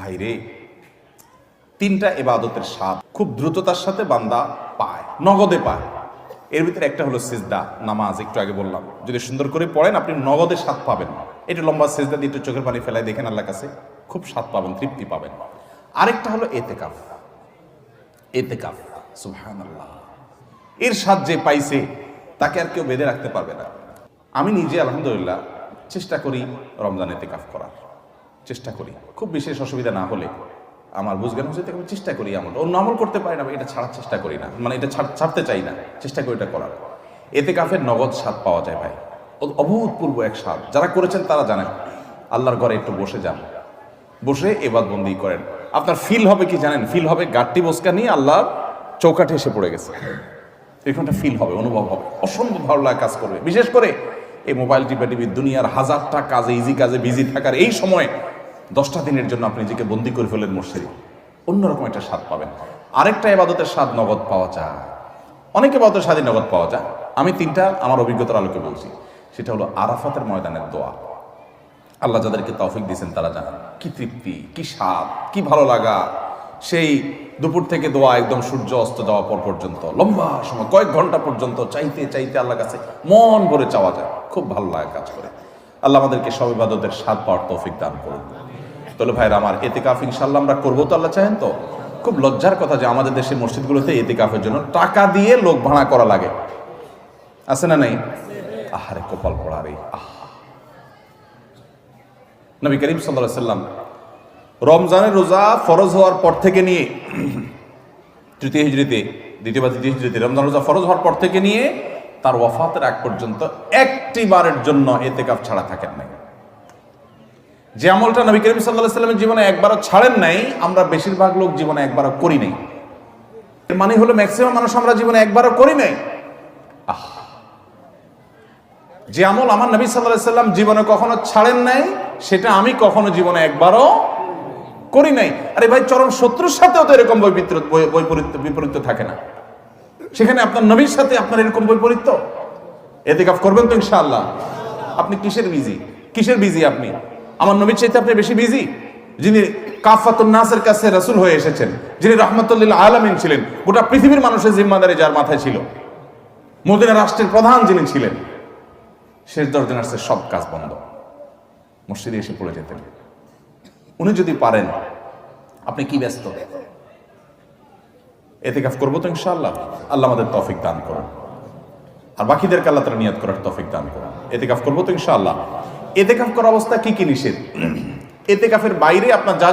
ভাইরে, তিনটা এবাদতের স্বাদ খুব দ্রুততার সাথে বান্দা পায়, নগদে পায়। এর ভিতরে একটা হলো সিজদা, নামাজ, একটু আগে বললাম। যদি সুন্দর করে পড়েন, আপনি নগদে স্বাদ পাবেন। একটু লম্বা সিজদা দিয়ে একটু চোখের পানি ফেলায় দেখেন আল্লাহ কাছে, খুব স্বাদ পাবেন, তৃপ্তি পাবেন। আরেকটা হলো এতেকাফ। এতেকাফ, সুবহানাল্লাহ। এর স্বাদ যে পাইছে, তাকে আর কেউ বেঁধে রাখতে পারবে না। আমি নিজে, আলহামদুলিল্লাহ, চেষ্টা করি রমজান এতে এতেকাফ করার। চেষ্টা করি। খুব বিশেষ অসুবিধা না হলে আমার বুঝগান হচ্ছে আমি চেষ্টা করি আমল অন্য আমল করতে পারি না, এটা ছাড়ার চেষ্টা করি না। মানে এটা ছাড়- ছাড়তে চাই না, চেষ্টা করি এটা করার। এতে কাফের নগদ স্বাদ পাওয়া যায় ভাই। অভূতপূর্ব এক স্বাদ। যারা করেছেন তারা জানেন, আল্লাহর ঘরে একটু বসে যান। বসে এবাদ বন্দি করেন। আপনার ফিল হবে কি জানেন? ফিল হবে গাট্টি বসকা নিয়ে আল্লাহর চৌকাঠে এসে পড়ে গেছে। এরকমটা ফিল হবে, অনুভব হবে। অসম্ভব ভালো লাগা কাজ করবে। বিশেষ করে এই মোবাইল টিপা টিভি দুনিয়ার হাজারটা কাজে ইজি কাজে বিজি থাকার এই সময় দশটা দিনের জন্য আপনি নিজেকে বন্দি করে ফেলেন মসজিদে। অন্যরকম একটা স্বাদ পাবেন। আরেকটা এবাদতের স্বাদ নগদ পাওয়া যায়। অনেক এবাদতের স্বাদই নগদ পাওয়া যায়। আমি তিনটা আমার অভিজ্ঞতার আলোকে বলছি। সেটা হলো আরাফাতের ময়দানের দোয়া। আল্লাহ যাদেরকে তৌফিক দিয়েছেন তারা জানেন, কি তৃপ্তি, কি স্বাদ, কি ভালো লাগা। সেই দুপুর থেকে দোয়া একদম সূর্য অস্ত যাওয়া পর পর্যন্ত, লম্বা সময়, কয়েক ঘণ্টা পর্যন্ত চাইতে চাইতে আল্লাহ কাছে মন ভরে চাওয়া যায়। খুব ভালো লাগে কাজ করে। আল্লাহ আমাদেরকে সব ইবাদতের স্বাদ পাওয়ার তৌফিক দান করুন। তাহলে ভাইরা আমার এতে কাফ ইনশাল্লাহ আমরা করব তো আল্লাহ চাহেন তো? খুব লজ্জার কথা যে আমাদের দেশের মসজিদগুলোতে এতে কাফের জন্য টাকা দিয়ে লোক ভাড়া করা লাগে। আছে না নেই? আহারে কপাল পড়া রে নবী করিম সাল্লাহ সাল্লাম রমজানের রোজা ফরজ হওয়ার পর থেকে নিয়ে তৃতীয় হিজড়িতে দ্বিতীয় বা তৃতীয় হিজড়িতে রমজান রোজা ফরজ হওয়ার পর থেকে নিয়ে তার ওয়াফাতের আগ পর্যন্ত একটি বারের জন্য এতে কাপ ছাড়া থাকেন নাই। যে আমলটা নবী করিম সাল্লাহ সাল্লামের জীবনে একবারও ছাড়েন নাই, আমরা বেশিরভাগ লোক জীবনে একবারও করি নাই। এর মানে হলো ম্যাক্সিমাম মানুষ আমরা জীবনে একবারও করি নাই। আহ! যে আমল আমার নবী সাল্লাহ সাল্লাম জীবনে কখনো ছাড়েন নাই, সেটা আমি কখনো জীবনে একবারও করি নাই। আরে ভাই, চরম শত্রুর সাথেও তো এরকম বৈপরীত্য বিপরীত্য থাকে না। সেখানে আপনার নবীর সাথে আপনার এরকম বৈপরীত্য? এতে কাপ করবেন তো ইনশাআল্লাহ। আপনি কিসের বিজি? কিসের বিজি আপনি? আমার নবীর চাইতে আপনি বেশি বিজি যিনি কাফাতুন নাসের কাছে রাসূল হয়ে এসেছেন, যিনি রহমতুল্লিল আলামিন ছিলেন, গোটা পৃথিবীর মানুষের জিম্মাদারি যার মাথায় ছিল। মদিনা রাষ্ট্রের প্রধান যিনি ছিলেন, শেষ দশ দিন আসছে, সব কাজ বন্ধ। মসজিদে এসে পড়ে যেতেন। উনি যদি পারেন, আপনি কি ব্যস্ত? এতে কাফ করব তো ইনশাআল্লাহ। আল্লাহ আমাদের তফিক দান করুন। আর বাকিদেরকে আল্লাহ তারা নিয়াত করার তৌফিক দান করুন। এতে কাফ করব তো ইনশাআল্লাহ। এতে কাফ করা অবস্থা কি কি নিষেধ? এতে কাফের বাইরে আপনার যা